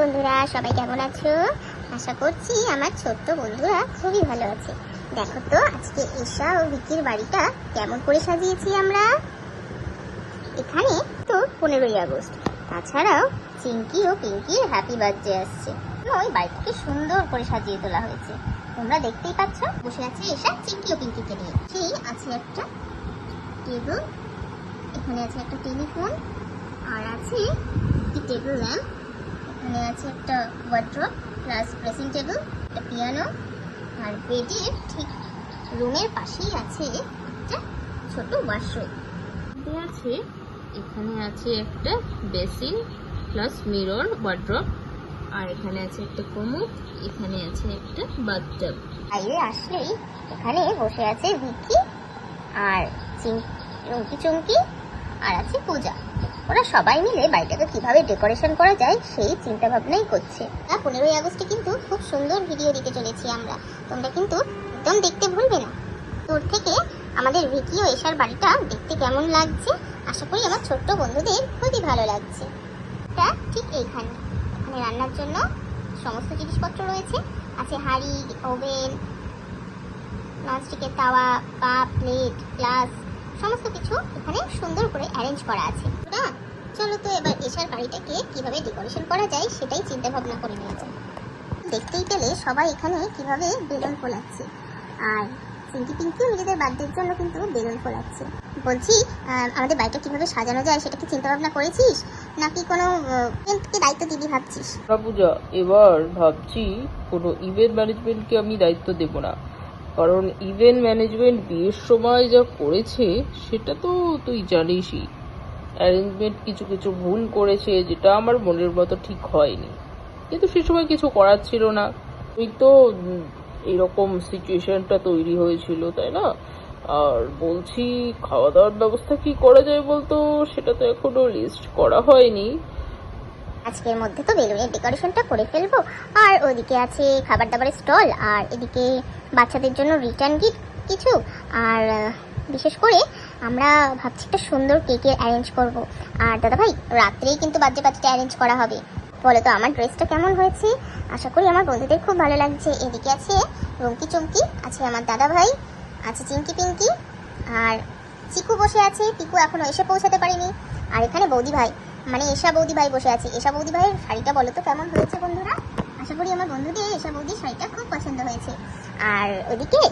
বন্ধুরা, সবাই কেমন আছো? আশা করছি আমার ছোট্ট বন্ধুরা খুবই ভালো আছে। দেখো তো, আজকে ঈশা ও ভিকির বাড়িটা কেমন করে সাজিয়েছি আমরা? এখানে তো পনেরোই আগস্ট। তাছাড়াও চিঙ্কি ও পিঙ্কির হ্যাপি বার্থডে আসছে। ওই বাড়িটাকে সুন্দর করে সাজিয়ে তোলা হয়েছে। তোমরা দেখতেই পাচ্ছ, বসে আছে ঈশা, চিঙ্কি ও পিঙ্কিকে নিয়ে। সেই আছে একটা টেবিল এখানে আছে একটা টেলিফোন, আর আছে একটি টেবিল ল্যাম্প এখানে আছে একটা ওয়ার্ড্রপ প্লাস ড্রেসিং টেবিল একটা পিয়ানো আর বেডের ঠিক রুমের পাশেই আছে একটা ছোট ওয়াশরুম আছে এখানে আছে একটা বেসিন প্লাস মিরর ওয়ার্ড্রপ আর এখানে আছে একটা কোমোড এখানে আছে একটা বাথটাব বাইরে আসলেই এখানে বসে আছে ভিকি আর চিং- রুমকি চুমকি আর আছে পূজা। ওরা সবাই মিলে বাড়িটাকে কীভাবে ডেকোরেশন করা যায় সেই চিন্তা ভাবনাই করছে। আর পনেরোই আগস্টে কিন্তু খুব সুন্দর ভিডিও দিতে চলেছি আমরা। তোমরা কিন্তু একদম দেখতে ভুলবে না। দূর থেকে আমাদের ভিকি ও এশার বাড়িটা দেখতে কেমন লাগছে? আশা করি আমার ছোট্ট বন্ধুদের খুবই ভালো লাগছে। এটা ঠিক এইখানে। এখানে রান্নার জন্য সমস্ত জিনিসপত্র রয়েছে। আছে হাঁড়ি, ওভেন, ননস্টিকের তাওয়া কাপ প্লেট, গ্লাস, সমস্ত কিছু এখানে সুন্দর করে অ্যারেঞ্জ করা আছে। চলো তো এবার এশার বাড়িটাকে কীভাবে ডেকোরেশন করা যায় সেটাই চিন্তা ভাবনা করে নেওয়া যায় দেখতেই পেলে সবাই এখানে কীভাবে বেলুন ফোলাচ্ছে। আর চিঙ্কি পিঙ্কিও নিজেদের বার্থডের জন্য কিন্তু বেলুন ফোলাচ্ছে। বলছি আমাদের বাড়িটা কীভাবে সাজানো যায় সেটা কি চিন্তা ভাবনা করেছিস? নাকি কোনো কে দায়িত্ব দিবি ভাবছিস? পূজা, এবার ভাবছি কোনো ইভেন্ট ম্যানেজমেন্টকে আমি দায়িত্ব দেব না। কারণ ইভেন্ট ম্যানেজমেন্ট বিয়ের সময় যা করেছে সেটা তো তুই জানিসই। অ্যারেঞ্জমেন্ট কিছু কিছু ভুল করেছে যেটা আমার মনের মতো ঠিক হয়নি। কিন্তু সে সময় কিছু করার ছিল না। তুই তো এরকম সিচুয়েশনটা তৈরি হয়েছিল, তাই না? আর বলছি খাওয়া দাওয়ার ব্যবস্থা কি করা যায় বলতো? সেটা তো এখনও লিস্ট করা হয়নি। আজকের মধ্যে তো বেলুনের ডেকোরেশনটা করে ফেলব। আর ওদিকে আছে খাবার দাবারের স্টল আর এদিকে বাচ্চাদের জন্য রিটার্ন গিফট কিছু। আর বিশেষ করে আমরা ভাবছি একটা সুন্দর কেকের অ্যারেঞ্জ করব। আর দাদা ভাই রাত্রেই কিন্তু বার্থডে পার্টিটা অ্যারেঞ্জ করা হবে। বলে তো, আমার ড্রেসটা কেমন হয়েছে? আশা করি আমার বন্ধুদের খুব ভালো লাগছে। এদিকে আছে রুমকি চুমকি, আছে আমার দাদা ভাই আছে চিঙ্কি পিঙ্কি, আর চিকু বসে আছে। পিকু এখনও এসে পৌঁছাতে পারেনি। আর এখানে বৌদি ভাই মানে এশা বৌদি ভাই বসে আছে। এশা বৌদি ভাইয়ের শাড়িটা বলো তো, কেমন হয়েছে বন্ধুরা? আশা করি আমার বন্ধুদের এশা বৌদির শাড়িটা খুব পছন্দ হয়েছে। আর ওদিকে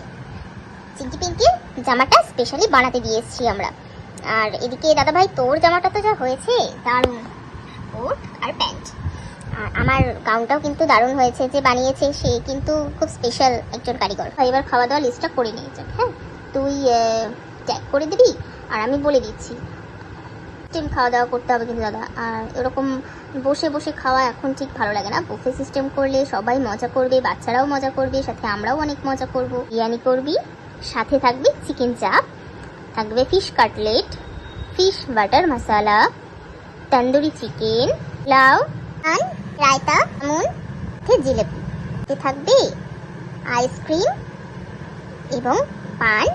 চিঙ্কি পিঙ্কির জামাটা স্পেশালি বানাতে দিয়ে আমরা। আর এদিকে দাদা ভাই তোর জামাটা তো যা হয়েছে, দারুণ। কোট আর প্যান্ট। আর আমার গাউনটাও কিন্তু দারুণ হয়েছে, যে বানিয়েছে সে কিন্তু খুব স্পেশাল একজন কারিগর। এবার খাওয়া দাওয়া লিস্টটা করে নিয়ে যাক হ্যাঁ? তুই ট্যাগ করে দিবি, আর আমি বলে দিচ্ছি। সিস্টেম খাওয়া দাওয়া করতে হবে কিন্তু দাদা। আর এরকম বসে বসে খাওয়া এখন ঠিক ভালো লাগে না। বুফে সিস্টেম করলে সবাই মজা করবে, বাচ্চারাও মজা করবে, সাথে আমরাও অনেক মজা করব। বিরিয়ানি করবি সাথে থাকবে চিকেন চাপ, থাকবে fish cutlet, fish butter masala, tandoori chicken, লাউ আর রায়তা, আমন জিলেপি। সাথে থাকবে আইসক্রিম এবং পান।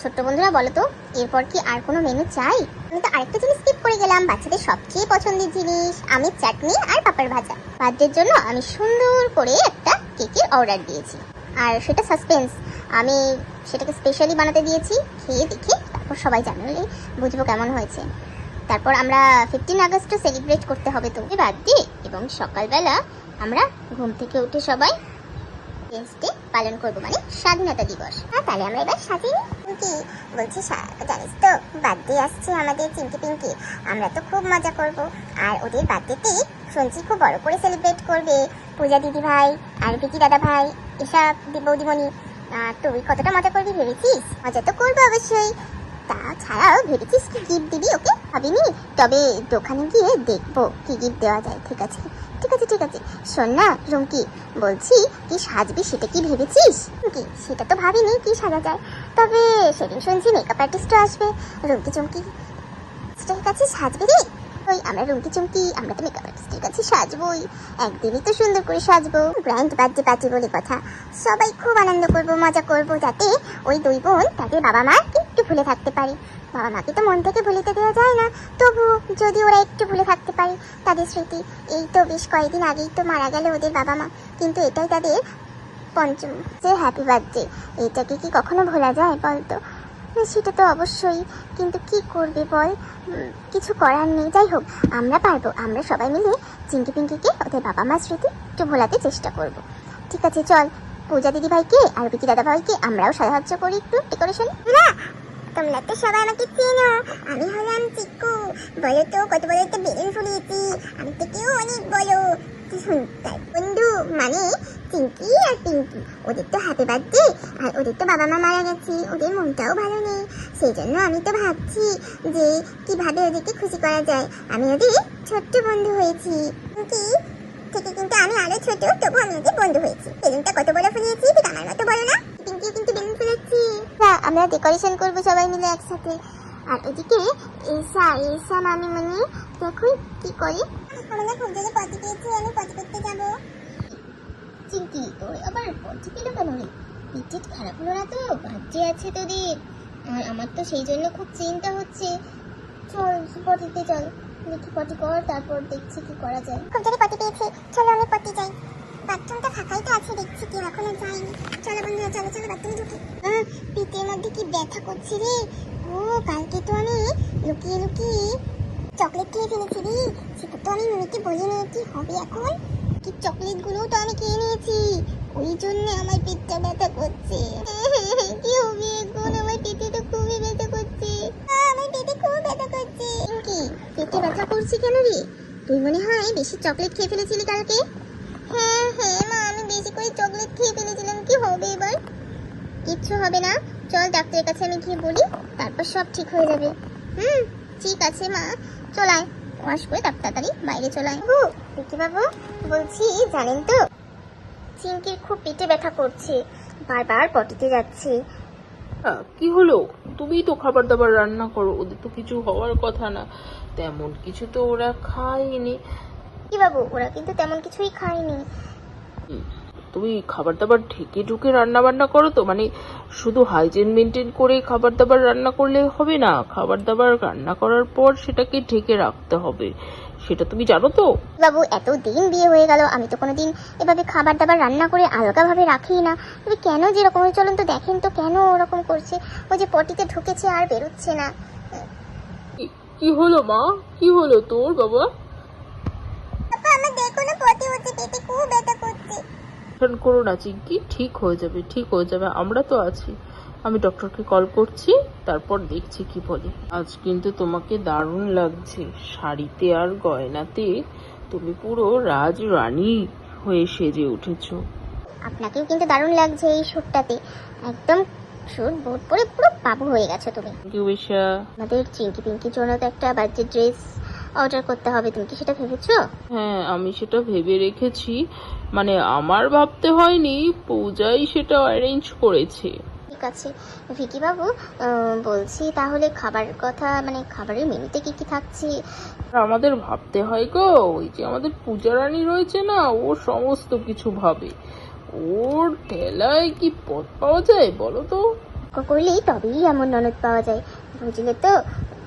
ছোট্ট বন্ধুরা, বলো তো, এরপর কি আর কোনো মেনু চাই? আমি তো আরেকটা জিনিস স্কিপ করে গেলাম, বাচ্চাদের সবচেয়ে পছন্দের জিনিস, আমের চাটনি আর পাপড় ভাজা। বার্থডের জন্য আমি সুন্দর করে একটা কেকের অর্ডার দিয়েছি। আর সেটা সাসপেন্স আমি সেটাকে স্পেশালি বানাতে দিয়েছি, খেয়ে দেখে তারপর সবাই জানালে বুঝব কেমন হয়েছে। তারপর আমরা ফিফটিন আগস্টও সেলিব্রেট করতে হবে তো। বার্থডে এবং সকালবেলা আমরা ঘুম থেকে উঠে সবাই পালন করব মানে স্বাধীনতা দিবস। হ্যাঁ তাহলে আমরা এবার সাজিয়ে কি বলছি জানিস তো বার্থডে আসছে আমাদের চিঙ্কি পিঙ্কি। আমরা তো খুব মজা করব। আর ওদের বার্থডেতে শুনছি খুব বড় করে সেলিব্রেট করবে। পূজা দিদি ভাই, আর ভিকি দাদা ভাই, এসব দি- বৌদিমণি। তুই কতটা মজা করবি ভেবেছিস? মজা তো করব অবশ্যই। তাছাড়াও ভেবেছিস কি গিফট দিবি ওকে? ভাবিনি? তবে দোকানে গিয়ে দেখব কি গিফট দেওয়া যায়। ঠিক আছে? ঠিক আছে ঠিক আছে। শোন না, রুমকি, বলছি, কি সাজবি সেটা কি ভেবেছিস? কি সেটা তো ভাবিনি কি সাজা যায়। তবে সেদিন শুনছি মেকআপ আর্টিস্টও আসবে। রুমকি চুমকি আর্টিস্টের কাছে সাজবি রে। ওই আমরা রুমকি চুমকি, আমরা তো মেকআপ আর্টিস্টের কাছে সাজবই একদিনই তো সুন্দর করে সাজবো গ্র্যান্ড বার্থডে পার্টি বলে কথা। সবাই খুব আনন্দ করব, মজা করব, যাতে ওই দুই বোন তাদের বাবা মা একটু ভুলে থাকতে পারে। বাবা মাকে তো মন থেকে ভুলিতে দেওয়া যায় না। তবু যদি ওরা একটু ভুলে থাকতে পারে, তাদের স্মৃতি, এই তো বেশ কয়েকদিন আগেই তো মারা গেল ওদের বাবা মা। কিন্তু এটাই তাদের পঞ্চম যে হ্যাপি বার্থডে এটাকে কি কখনো ভোলা যায় বলতো? সেটা তো অবশ্যই, কিন্তু কি করবে বল? কিছু করার নেই। যাই হোক, আমরা পারব। আমরা সবাই মিলে চিঙ্কি পিঙ্কিকে ওদের বাবা মার স্মৃতি একটু ভোলাতে চেষ্টা করব। ঠিক আছে, চল। পূজা দিদি ভাইকে আর বিকি দাদা ভাইকে আমরাও সাহায্য করি একটু ডেকোরেশন। তোমরা তো সবাই আমাকে চেনো। আমি হলাম চিকু বলো তো, কত বড় একটা বেলুন ফুলিয়েছি? আমি থেকেও অনেক বড়। কি সুন্দর বন্ধু মানে চিঙ্কি আর পিঙ্কি ওদের তো হ্যাপি বার্থডে আর ওদের তো বাবা মা মারা গেছে ওদের মনটাও ভালো নেই সেই জন্য আমি তো ভাবছি যে কীভাবে ওদেরকে খুশি করা যায় আমি ওদের ছোট্ট বন্ধু হয়েছি কি কিন্তু আমি আরও ছোট তবু বন্ধু হয়েছি বেলুনটা কত বড় ফুলিয়েছি ঠিক আমার মতো বড় না কিন্তু বেলুন ফুলাচ্ছি আমরা ডেকোরেশন করব সবাই মিলে একসাথে আর এসা এসা মামি মানে দেখো কি করি। আমরা খুব জোরে পটি পেয়েছি আমি পটি করতে যাব। চিঙ্কি তোর আবার পটি পেল কেন রে? খারাপ হলো না তো বাচ্চা আছে তোদের। আর আমার তো সেই জন্য খুব চিন্তা হচ্ছে। চল পটিতে চল। দেখি পটি কর তারপর দেখছি কি করা যায়। খুব জোরে পটি পেয়েছি চলো আমি পটি যাই। বাথরুমটা ফাঁকাই তো আছে দেখছি কি এখনও যায়নি। চলো বন্ধুরা চলো চলো বাথরুমে ঢুকি। পিঠের মধ্যে কি ব্যথা করছে রে? ও, কালকে তো আমি লুকিয়ে লুকিয়ে চকলেট খেয়ে ফেলেছি রে। সেটা তো আমি মেয়েকে বলিনি কি হবে এখন? কি চকলেটগুলো তো আমি খেয়ে নিয়েছি। ওই জন্য আমার পেটটা ব্যথা করছে। কি হবে এখন? আমার পেটে তো খুবই ব্যথা করছে। আমার পেটে খুব ব্যথা করছে। কি, পেটে ব্যথা করছে কেন রে? তুই মনে হয় বেশি চকলেট খেয়ে ফেলেছিলি কালকে? হ্যাঁ হ্যাঁ মা, আমি বেশি করে চকলেট খেয়ে ফেলেছিলাম। কি হবে এবার? কিচ্ছু হবে না। চল ডাক্তারের কাছে আমি গিয়ে বলি। তারপর সব ঠিক হয়ে যাবে। হুম ঠিক আছে মা। চলায় ওয়াশ করে তাড়াতাড়ি বাইরে চলায় বাবু বিকি বাবু বলছি জানেন তো চিঙ্কির খুব পেটে ব্যথা করছে। বারবার পটিতে যাচ্ছে। কি হলো? তুমিই তো খাবার দাবার রান্না করো ওদের তো কিছু হওয়ার কথা না। তেমন কিছু তো ওরা খায়নি। কি বাবু ওরা কিন্তু তেমন কিছুই খায়নি। হুম, তুমি খাবার দাবার ঢেকে ঢুকে রান্না বান্না করো তো? মানে শুধু হাইজিন মেনটেন করে খাবার দাবার রান্না করলে হবে না? খাবার দাবার রান্না করার পর সেটাকে ঢেকে রাখতে হবে। সেটা তুমি জানো তো? বাবু এত দিন বিয়ে হয়ে গেল আমি তো কোনোদিন এভাবে খাবার দাবার রান্না করে আলগাভাবে রাখি না। তবে কেন যে এরকম চলুন তো দেখেন তো কেন ওরকম করছে। ওই যে পটিতে ঢুকেছে আর বেরোচ্ছে না। কি- কি হলো মা? কি হলো তোর বাবা? আমার দেখো না পটি হচ্ছে পেটে খুব ব্যথা করছে। টেনশন করো না চিঙ্কি ঠিক হয়ে যাবে ঠিক হয়ে যাবে। আমরা তো আছি। আমি ডক্টরকে কল করছি তারপর দেখছি কি বলে। আজ কিন্তু তোমাকে দারুণ লাগছে। শাড়িতে আর গয়নাতে তুমি পুরো রাজ রানী হয়ে সেজে উঠেছো। আপনাকেও কিন্তু দারুণ লাগছে এই শ্যুটটাতে। একদম শ্যুট বোট পরে পুরো বাবু হয়ে গেছো তুমি। ঈশা আমাদের চিঙ্কি পিঙ্কির জন্য তো একটা বার্থডে ড্রেস। অর্ডার করতে হবে তুমি কি সেটা ভেবেছো? হ্যাঁ আমি সেটা ভেবে রেখেছি। মানে আমার ভাবতে হয়নি পূজাই সেটা অ্যারেঞ্জ করেছে। ঠিক আছে ভিকি বাবু বলছি তাহলে খাবার কথা মানে খাবারের মেনুতে কি কি থাকছে? আর আমাদের ভাবতে হয় গো ওই যে আমাদের পূজা রানী রয়েছে না ও সমস্ত কিছু ভাবে। ওর ঠেলায় কি পথ পাওয়া যায় বলো তো? করলেই তবেই এমন ননদ পাওয়া যায় বুঝলে তো?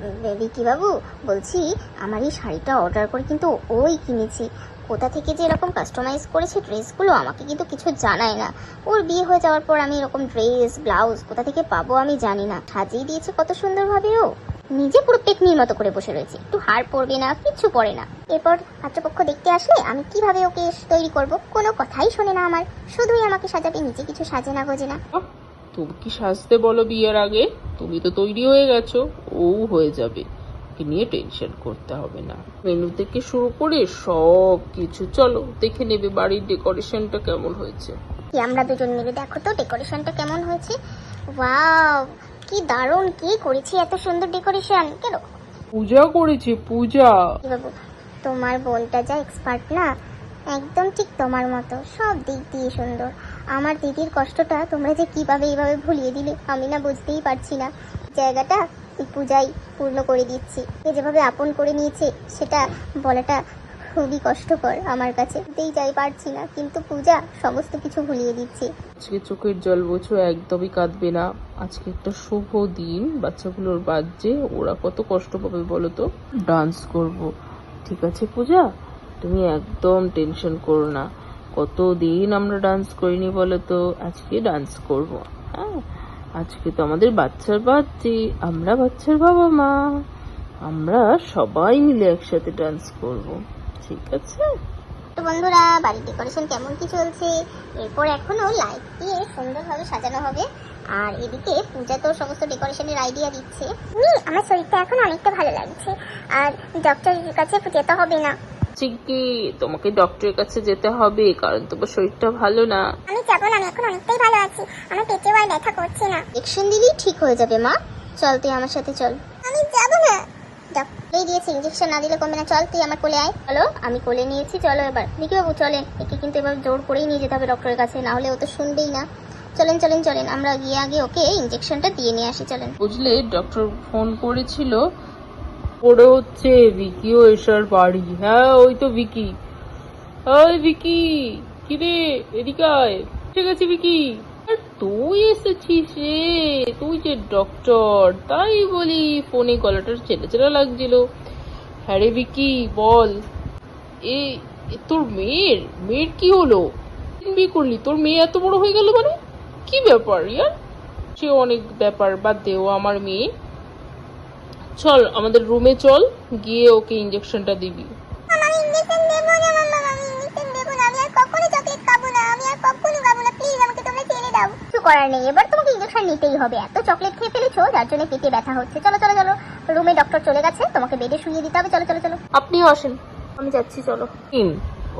উম, ভিকি বাবু বলছি আমার এই শাড়িটা অর্ডার করে কিন্তু ওই কিনেছি কোথা থেকে যে এরকম কাস্টমাইজ করেছে ড্রেসগুলো আমাকে কিন্তু কিছু জানায় না ওর বিয়ে হয়ে যাওয়ার পর আমি এরকম ড্রেস ব্লাউজ কোথা থেকে পাবো আমি জানি না সাজিয়ে দিয়েছে কত সুন্দরভাবে ও নিজে পুরো পেতনির মতো করে বসে রয়েছে একটু হাড় পড়বে না কিচ্ছু পড়ে না এরপর পাত্রপক্ষ দেখতে আসলে আমি কীভাবে ওকে তৈরি করব কোনো কথাই শোনে না আমার শুধুই আমাকে সাজাবে নিজে কিছু সাজে না গোজে না তুমি কি সাজতে বলো বিয়ের আগে? তুমি তো তৈরি হয়ে গেছো ও হয়ে যাবে। ওকে নিয়ে টেনশন করতে হবে না। মেনু থেকে শুরু করে সব কিছু চলো দেখে নেবে বাড়ির ডেকোরেশনটা কেমন হয়েছে। কি আমরা দুজন মিলে দেখো তো ডেকোরেশনটা কেমন হয়েছে। ওয়াও কি দারুণ কি করেছি এত সুন্দর ডেকোরেশন কেন? পূজা করেছে পূজা। বাবু তোমার বোনটা যা এক্সপার্ট না একদম ঠিক তোমার মতো সব দিক দিয়ে সুন্দর। আমার দিদির কষ্টটা তোমরা যে কীভাবে এইভাবে ভুলিয়ে দিলে, আমি না বুঝতেই পারছি না। জায়গাটা পূজাই পূর্ণ করে দিচ্ছি। এ যেভাবে আপন করে নিয়েছে, সেটা বলাটা খুবই কষ্টকর আমার কাছে। দিতেই যাই পারছি না, কিন্তু পূজা সমস্ত কিছু ভুলিয়ে দিচ্ছে। আজকে চোখের জল বোঝো, একদমই কাঁদবে না। আজকে একটা শুভ দিন, বাচ্চাগুলোর বাজছে ওরা কত কষ্ট পাবে বলো তো? ডান্স করব। ঠিক আছে পূজা? তুমি একদম টেনশন করো না। কত দিন আমরা ডান্স করিনি বলো তো আজকে ডান্স করব। হ্যাঁ আজকে তো আমাদের বাচ্চার বাচ্চি আমরা বাচ্চার বাবা মা। আমরা সবাই মিলে একসাথে ডান্স করব। ঠিক আছে? তো বন্ধুরা, বাড়ির ডেকোরেশন কেমন কি চলছে? এরপর এখনও লাইট দিয়ে সুন্দরভাবে সাজানো হবে। আর এদিকে পূজা তো সমস্ত ডেকোরেশনের আইডিয়া দিচ্ছে। আমার শরীরটা এখন অনেকটা ভালো লাগছে। আর ডক্টরের কাছে যেতে হবে না। চিকি তোমাকে ডক্টরের কাছে যেতে হবে কারণ তোমার শরীরটা ভালো না। আমি যাব না আমি এখন অনেকটাই ভালো আছি। আমার পেটে আর ব্যথা করছে না। ইঞ্জেকশন দিলেই ঠিক হয়ে যাবে মা। চল তুই আমার সাথে চল। আমি যাব না। ডক্টরই দিয়েছে ইঞ্জেকশন না দিলে কমবে না। চল তুই আমার কোলে আয়। চলো আমি কোলে নিয়েছি চলো এবার। দেখি বাবু চলেন। একে কিন্তু এবার জোর করেই নিয়ে যেতে হবে ডক্টরের কাছে না হলে ও তো শুনবেই না। চলেন চলেন চলেন। আমরা গিয়ে আগে ওকে ইঞ্জেকশনটা দিয়ে নিয়ে আসি চলেন। বুঝলে ডক্টর ফোন করেছিল ওরা হচ্ছে ভিকিও এসার বাড়ি। হ্যাঁ ওই তো ভিকি ওই ভিকি কিরে আয়। ঠিক আছে ভিকি আর তুই এসেছিস রে, তুই যে ডক্টর তাই বলি, ফোনে গলাটার চেনা চেনা লাগছিল। হ্যাঁ রে ভিকি বল। এ তোর মেয়ের মেয়ের কি হলো? বিয়ে করলি? তোর মেয়ে এত বড় হয়ে গেল মানে? কি ব্যাপার ইয়ার? সে অনেক ব্যাপার, বাদ দেও আমার মেয়ে। চল আমাদের রুমে চল গিয়ে ওকে ইঞ্জেকশনটা দিবি। আমি ইঞ্জেকশন দেব না মাম্মা আমি ইঞ্জেকশন দেব না আমি আর কখনো চকলেট খাব না আমি আর কখনো খাব না প্লিজ আমাকে তোমরা ছেড়ে দাও। কিছু করার নেই এবার তোমাকে ইঞ্জেকশন নিতেই হবে এত চকলেট খেয়ে ফেলেছো যার জন্য পেটে ব্যথা হচ্ছে। চলো চলো চলো রুমে ডক্টর চলে গেছে তোমাকে বেডে শুইয়ে দিতে হবে চলো চলো চলো। আপনিও আসেন আমি যাচ্ছি চলো।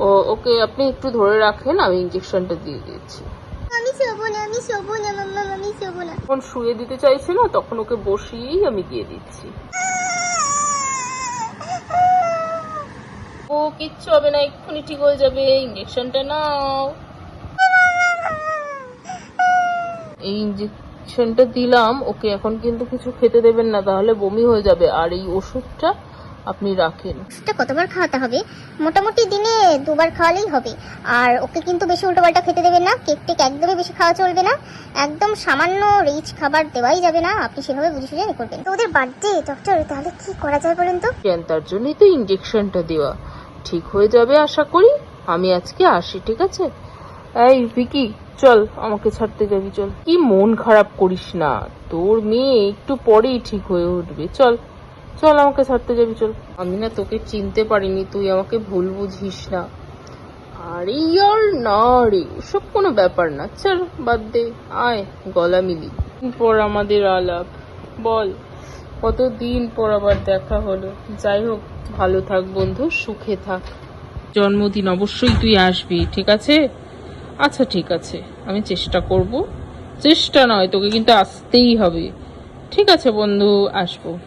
ও ওকে আপনি একটু ধরে রাখেন আমি ইঞ্জেকশনটা দিয়ে দিচ্ছি। আমি শোবো না আমি শোবো না মাম্মা শুয়ে দিতে চাইছে না তখন ওকে বসিয়েই আমি দিয়ে দিচ্ছি। ও, কিচ্ছু হবে না, এক্ষুনি ঠিক হয়ে যাবে, ইঞ্জেকশনটা নাও। এই ইঞ্জেকশনটা দিলাম, ওকে এখন কিন্তু কিছু খেতে দেবেন না, তাহলে বমি হয়ে যাবে। আর এই ওষুধটা আপনি রাখেন। ওষুধটা কতবার খাওয়াতে হবে? মোটামুটি দিনে দুবার খাওয়ালেই হবে। আর ওকে কিন্তু বেশি উল্টোপাল্টা খেতে দেবেন না। কেক টেক একদমই বেশি খাওয়া চলবে না। একদম সামান্য রিচ খাবার দেওয়াই যাবে না। আপনি সেভাবে বুঝে সুঝে এ করবেন। তো ওদের বার্থডে ডক্টর তাহলে কি করা যায় বলেন তো? জ্ঞান তার জন্যই তো ইঞ্জেকশনটা দেওয়া। ঠিক হয়ে যাবে আশা করি। আমি আজকে আসি ঠিক আছে? এই ভিকি চল আমাকে ছাড়তে যাবি চল। কি মন খারাপ করিস না। তোর মেয়ে একটু পরেই ঠিক হয়ে উঠবে। চল। চল আমাকে ছাড়তে যাবি চল। আমি না তোকে চিনতে পারিনি তুই আমাকে ভুল বুঝিস না। আরে ইয়ার না রে ওসব কোনো ব্যাপার না চল বাদ দে আয় গলা মিলি। পর আমাদের আলাপ বল। কতদিন পর আবার দেখা হলো। যাই হোক ভালো থাক বন্ধু সুখে থাক। জন্মদিন অবশ্যই তুই আসবি ঠিক আছে? আচ্ছা ঠিক আছে আমি চেষ্টা করব। চেষ্টা নয় তোকে কিন্তু আসতেই হবে। ঠিক আছে বন্ধু আসব।